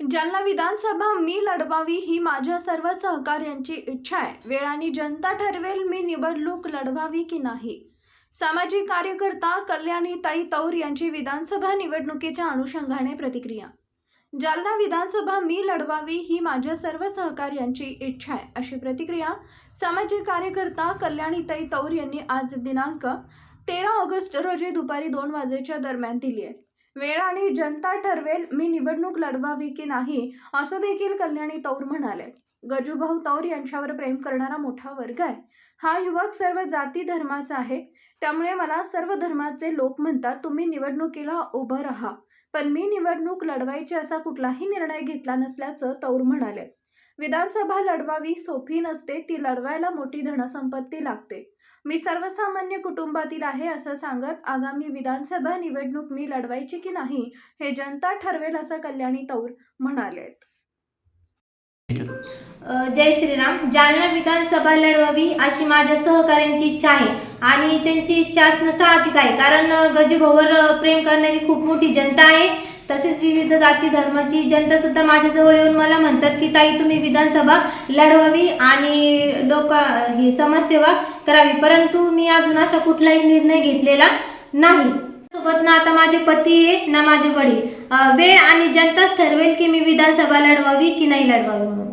जालना विधानसभा मी लढवावी ही माझ्या सर्व सहकार्यांची इच्छा आहे. वेळ आणि जनता ठरवेल मी निवडणूक लढवावी की नाही. सामाजिक कार्यकर्ता कल्याणीताई तौर यांची विधानसभा निवडणुकीच्या अनुषंगाने प्रतिक्रिया. जालना विधानसभा मी लढवावी ही माझ्या सर्व सहकार्यांची इच्छा आहे. अशी प्रतिक्रिया सामाजिक कार्यकर्ता कल्याणीताई तौर यांनी आज दिनांक तेरा ऑगस्ट रोजी दुपारी दोन वाजेच्या दरम्यान दिली आहे. वेळ आणि जनता ठरवेल मी निवडणूक लढवावी की नाही असं देखील कल्याणी तौर म्हणाले. गजूभाऊ तौर यांच्यावर प्रेम करणारा मोठा वर्ग आहे. हा युवक सर्व जाती धर्माचा आहे. त्यामुळे मला सर्व धर्माचे लोक म्हणतात तुम्ही निवडणुकीला उभं राहा. पण मी निवडणूक लढवायची असा कुठलाही निर्णय घेतला नसल्याचं तौर म्हणाले. विधानसभा लढवावी सोपी नसते ती लढवायला मोठी धनसंपत्ती लागते. मी सर्वसामान्य कुटुंबातील आहे असं सांगत आगामी विधानसभा निवडणूक मी लढवायची की नाही हे जनता ठरवेल असं कल्याणी तौर म्हणाले जय श्रीराम. जालना विधानसभा लढवावी अशी माझ्या सहकाऱ्यांची इच्छा आहे आणि त्यांची इच्छा असणं साहजिक आहे. कारण अ, गजूभाऊवर प्रेम करणारी खूप मोठी जनता आहे. तसेच विविध जाती धर्माची जनता सुद्धा माझ्याजवळ येऊन मला म्हणतात की ताई तुम्ही विधानसभा लढवावी आणि लोक ही समाजसेवा करावी. परंतु मी अजून असा कुठलाही निर्णय घेतलेला नाही. सोबत ना आता माझे पती आहे ना माझे वडील. वेळ आणि जनताच ठरवेल की मी विधानसभा लढवावी की नाही लढवावी म्हणून.